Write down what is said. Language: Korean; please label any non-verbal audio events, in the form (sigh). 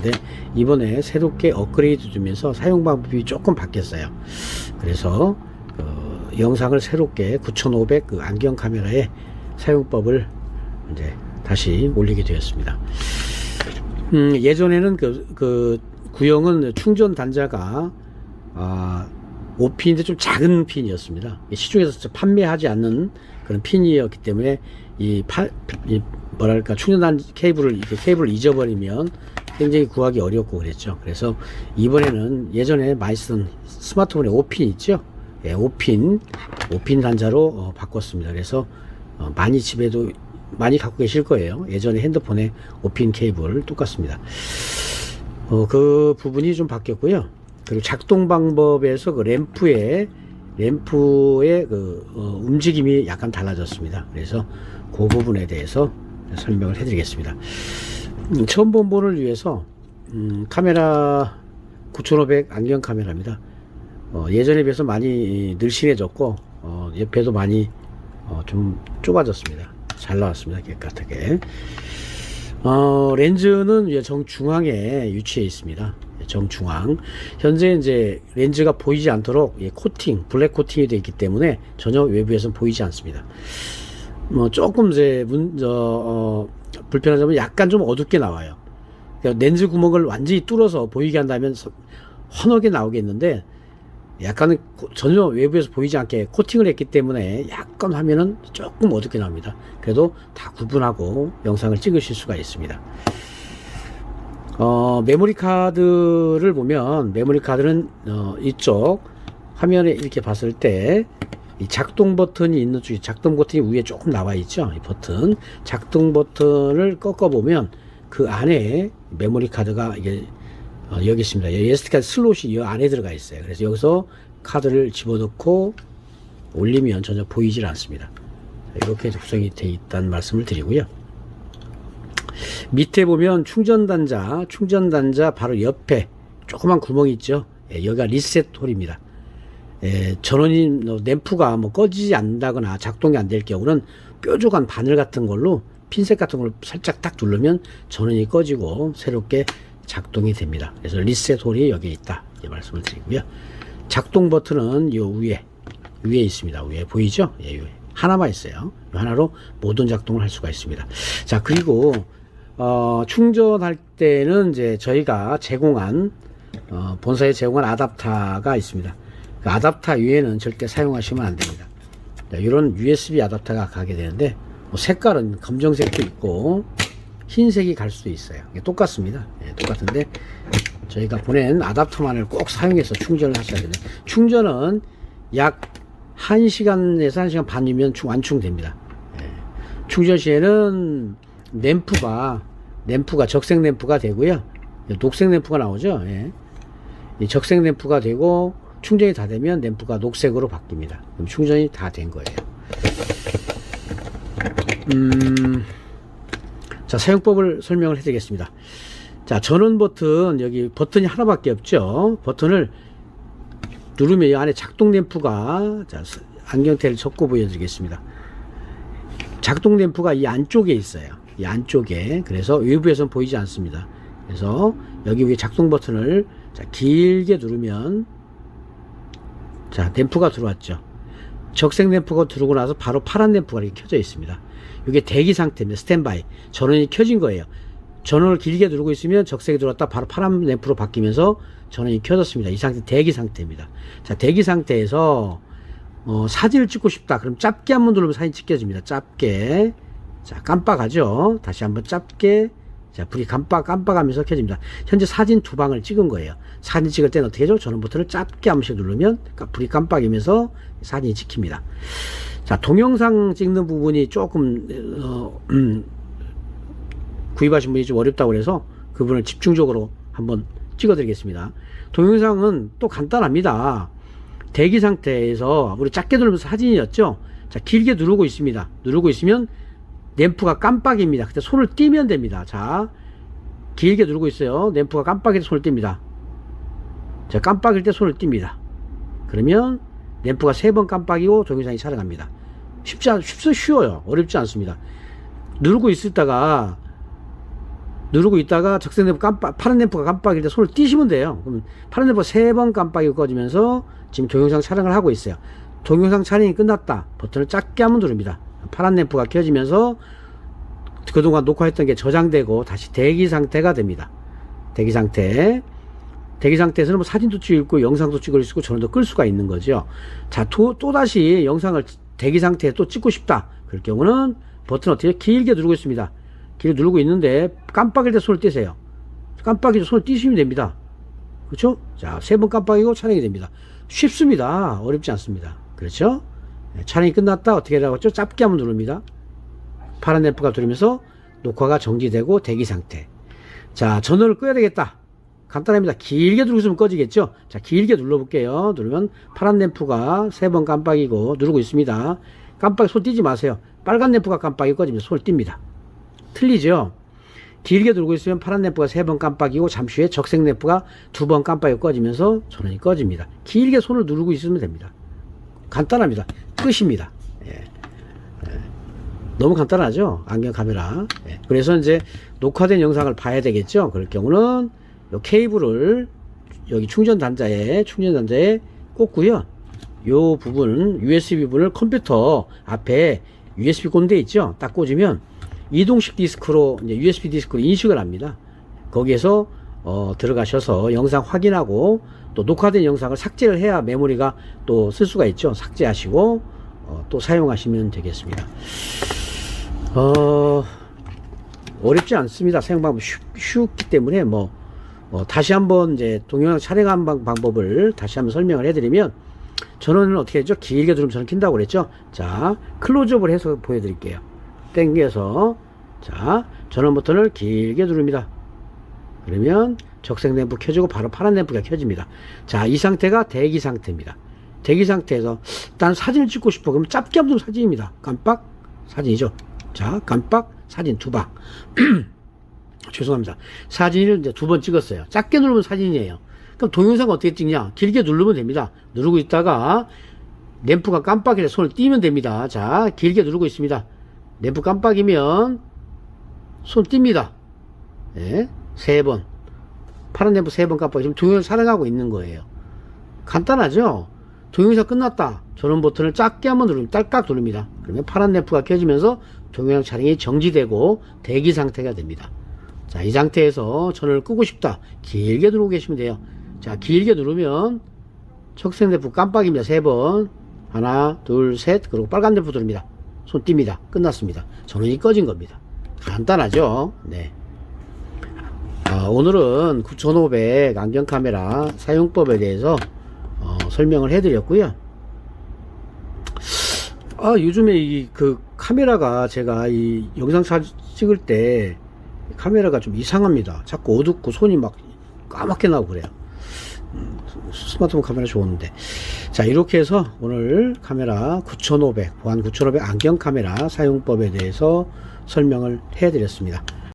근데 이번에 새롭게 업그레이드 되면서 사용 방법이 조금 바뀌었어요. 그래서 그 영상을 새롭게 9500 그 안경 카메라의 사용법을 이제 다시 올리게 되었습니다. 음, 예전에는 그, 그 구형은 충전 단자가 아, 5핀인데 좀 작은 핀이었습니다. 시중에서 판매하지 않는 그런 핀이었기 때문에 이, 파, 이 뭐랄까 충전단 케이블을 이렇게 케이블을 잊어버리면 굉장히 구하기 어렵고 그랬죠. 그래서 이번에는 예전에 많이 쓰던 스마트폰에 5핀 있죠. 예, 5핀 5핀 단자로 어, 바꿨습니다. 그래서 어, 많이 집에도 많이 갖고 계실 거예요. 예전에 핸드폰에 5핀 케이블 똑같습니다. 어, 그 부분이 좀 바뀌었고요. 그리고 작동 방법에서 그 램프의 램프의 그 어, 움직임이 약간 달라졌습니다. 그래서 그 부분에 대해서 설명을 해드리겠습니다. 음, 처음 본 분을 위해서 음, 카메라 9500 안경 카메라입니다. 어, 예전에 비해서 많이 늘씬해졌고 어, 옆에도 많이 어, 좀 좁아졌습니다. 잘 나왔습니다. 깨끗하게. 어, 렌즈는 정중앙에 위치해 있습니다. 정중앙. 현재 이제 렌즈가 보이지 않도록 예, 코팅, 블랙 코팅이 되어 있기 때문에 전혀 외부에서는 보이지 않습니다. 뭐 조금 이제 문, 저, 어, 불편한 점은 약간 좀 어둡게 나와요. 그러니까 렌즈 구멍을 완전히 뚫어서 보이게 한다면 서- 환하게 나오겠는데 약간은 고- 전혀 외부에서 보이지 않게 코팅을 했기 때문에 약간 화면은 조금 어둡게 나옵니다. 그래도 다 구분하고 영상을 찍으실 수가 있습니다. 어, 메모리 카드를 보면 메모리 카드는 어, 이쪽 화면에 이렇게 봤을 때 이 작동 버튼이 있는 쪽이 작동 버튼이 위에 조금 나와 있죠. 이 버튼 작동 버튼을 꺾어 보면 그 안에 메모리 카드가 이게 어, 여기 있습니다. SD 카드 슬롯이 이 안에 들어가 있어요. 그래서 여기서 카드를 집어넣고 올리면 전혀 보이질 않습니다. 이렇게 구성이 되어 있다는 말씀을 드리고요. 밑에 보면 충전 단자, 충전 단자 바로 옆에 조그만 구멍이 있죠. 예, 여기가 리셋 홀입니다. 예, 전원이 뭐 램프가 뭐 꺼지지 않는다거나 작동이 안 될 경우는 뾰족한 바늘 같은 걸로 핀셋 같은 걸 살짝 딱 누르면 전원이 꺼지고 새롭게 작동이 됩니다. 그래서 리셋 홀이 여기 있다. 이 말씀을 드리고요. 작동 버튼은 요 위에 위에 있습니다. 위에 보이죠? 예, 요 하나만 있어요. 요 하나로 모든 작동을 할 수가 있습니다. 자, 그리고 어, 충전할 때는 이제 저희가 제공한 어, 본사에 제공한 아답터가 있습니다. 그 아답터 위에는 절대 사용하시면 안 됩니다. 자, 이런 USB 아답터가 가게 되는데 뭐 색깔은 검정색도 있고 흰색이 갈 수도 있어요. 똑같습니다. 예, 똑같은데 저희가 보낸 아답터만을 꼭 사용해서 충전을 하셔야 됩니다. 충전은 약 1시간에서 1시간 반이면 충- 완충됩니다. 예. 충전 시에는 램프가 램프가 적색 램프가 되고요. 녹색 램프가 나오죠. 예. 이 적색 램프가 되고 충전이 다 되면 램프가 녹색으로 바뀝니다. 그럼 충전이 다 된 거예요. 음, 자 사용법을 설명을 해드리겠습니다. 자 전원 버튼 여기 버튼이 하나밖에 없죠. 버튼을 누르면 이 안에 작동 램프가 자 스- 안경테를 접고 보여드리겠습니다. 작동 램프가 이 안쪽에 있어요. 이 안쪽에 그래서 외부에서는 보이지 않습니다. 그래서 여기 위에 작동 버튼을 자, 길게 누르면 자 램프가 들어왔죠. 적색 램프가 들어오고 나서 바로 파란 램프가 이렇게 켜져 있습니다. 이게 대기 상태입니다. 스탠바이. 전원이 켜진 거예요. 전원을 길게 누르고 있으면 적색이 들어왔다 바로 파란 램프로 바뀌면서 전원이 켜졌습니다. 이 상태 대기 상태입니다. 자 대기 상태에서 어, 사진을 찍고 싶다. 그럼 짧게 한번 누르면 사진 찍혀집니다. 짧게. 자, 깜빡하죠. 다시 한번 짧게. 자, 불이 깜빡, 깜빡하면서 켜집니다. 현재 사진 두 방을 찍은 거예요. 사진 찍을 때는 어떻게 하죠? 전원 버튼을 짧게 한 번씩 누르면 까- 불이 깜빡이면서 사진이 찍힙니다. 자, 동영상 찍는 부분이 조금, 어, 음, 구입하신 분이 좀 어렵다고 그래서 그 부분을 집중적으로 한번 찍어 드리겠습니다. 동영상은 또 간단합니다. 대기 상태에서 우리 작게 누르면서 사진이었죠. 자, 길게 누르고 있습니다. 누르고 있으면 램프가 깜빡입니다. 그때 손을 띄면 됩니다. 자, 길게 누르고 있어요. 램프가 깜빡일 때 손을 띱니다. 자, 깜빡일 때 손을 띱니다. 그러면 램프가 세 번 깜빡이고 동영상이 촬영합니다. 쉽지 않, 쉽, 쉬워요. 어렵지 않습니다. 누르고 있었다가 누르고 있다가 적색 램프 깜빡 파란 램프가 깜빡일 때 손을 띄시면 돼요. 그러면 파란 램프 세 번 깜빡이 꺼지면서 지금 동영상 촬영을 하고 있어요. 동영상 촬영이 끝났다. 버튼을 작게 한번 누릅니다. 파란 램프가 켜지면서 그동안 녹화했던 게 저장되고 다시 대기 상태가 됩니다. 대기 상태. 대기 상태에서는 뭐 사진도 찍고 영상도 찍을 수 있고 전원도 끌 수가 있는 거죠. 자, 또, 또 다시 영상을 대기 상태에 또 찍고 싶다. 그럴 경우는 버튼 어떻게 길게 누르고 있습니다. 길게 누르고 있는데 깜빡일 때 손을 떼세요. 깜빡일 때 손을 띄시면 됩니다. 그렇죠? 자, 세 번 깜빡이고 촬영이 됩니다. 쉽습니다. 어렵지 않습니다. 그렇죠? 네, 촬영이 끝났다. 어떻게 하라고 했죠? 짧게 한번 누릅니다. 파란 램프가 들으면서 녹화가 정지되고 대기 상태. 자, 전원을 끄야 되겠다. 간단합니다. 길게 누르고 있으면 꺼지겠죠? 자, 길게 눌러볼게요. 누르면 파란 램프가 세 번 깜빡이고 누르고 있습니다. 깜빡이 손 띄지 마세요. 빨간 램프가 깜빡이 꺼지면 손을 띱니다. 틀리죠? 길게 누르고 있으면 파란 램프가 세 번 깜빡이고 잠시 후에 적색 램프가 두 번 깜빡이 꺼지면서 전원이 꺼집니다. 길게 손을 누르고 있으면 됩니다. 간단합니다. 끝입니다. 예. 예. 너무 간단하죠? 안경 카메라. 예. 그래서 이제 녹화된 영상을 봐야 되겠죠? 그럴 경우는 요 케이블을 여기 충전 단자에 충전 단자에 꽂고요. 요 부분 USB 부분을 컴퓨터 앞에 USB 꼰대 있죠? 딱 꽂으면 이동식 디스크로 이제 USB 디스크로 인식을 합니다. 거기에서 어, 들어가셔서 영상 확인하고 또 녹화된 영상을 삭제를 해야 메모리가 또 쓸 수가 있죠. 삭제하시고 어, 또 사용하시면 되겠습니다. 어, 어렵지 않습니다. 사용 방법 쉽, 쉽기 때문에 뭐 어, 다시 한번 이제 동영상 촬영한 방- 방법을 다시 한번 설명을 해드리면 전원을 어떻게 했죠? 길게 전원 킨다고 그랬죠? 자, 클로즈업을 해서 보여드릴게요. 땡겨서 자, 전원 버튼을 길게 누릅니다. 그러면 적색 램프 켜지고 바로 파란 램프가 켜집니다. 자, 이 상태가 대기 상태입니다. 대기 상태에서 난 사진을 찍고 싶어. 그럼 짧게 한번 사진입니다. 깜빡 사진이죠. 자, 깜빡 사진 두 방. (clears throat) 죄송합니다. 사진을 이제 두 번 찍었어요. 작게 누르면 사진이에요. 그럼 동영상 어떻게 찍냐? 길게 누르면 됩니다. 누르고 있다가 램프가 깜빡이래 손을 띄면 됩니다. 자, 길게 누르고 있습니다. 램프 깜빡이면 손 띱니다. 예, 세 번. 파란 램프 세 번 깜빡이. 지금 동영상 촬영하고 있는 거예요. 간단하죠? 동영상 끝났다. 전원 버튼을 작게 한번 누르면 딸깍 누릅니다. 그러면 파란 램프가 켜지면서 동영상 촬영이 정지되고 대기 상태가 됩니다. 자, 이 상태에서 전원을 끄고 싶다. 길게 누르고 계시면 돼요. 자, 길게 누르면 적색 램프 깜빡입니다. 세 번. 하나, 둘, 셋. 그리고 빨간 램프 누릅니다. 손 띱니다. 끝났습니다. 전원이 꺼진 겁니다. 간단하죠? 네. 아, 오늘은 9500 안경 카메라 사용법에 대해서 어, 설명을 해드렸고요. 아, 요즘에 이 그 카메라가 제가 이 영상 사 찍을 때 카메라가 좀 이상합니다. 자꾸 어둡고 손이 막 까맣게 나고 그래요. 음, 스마트폰 카메라 좋은데. 자, 이렇게 해서 오늘 카메라 9500, 보안 9500 안경 카메라 사용법에 대해서 설명을 해 드렸습니다.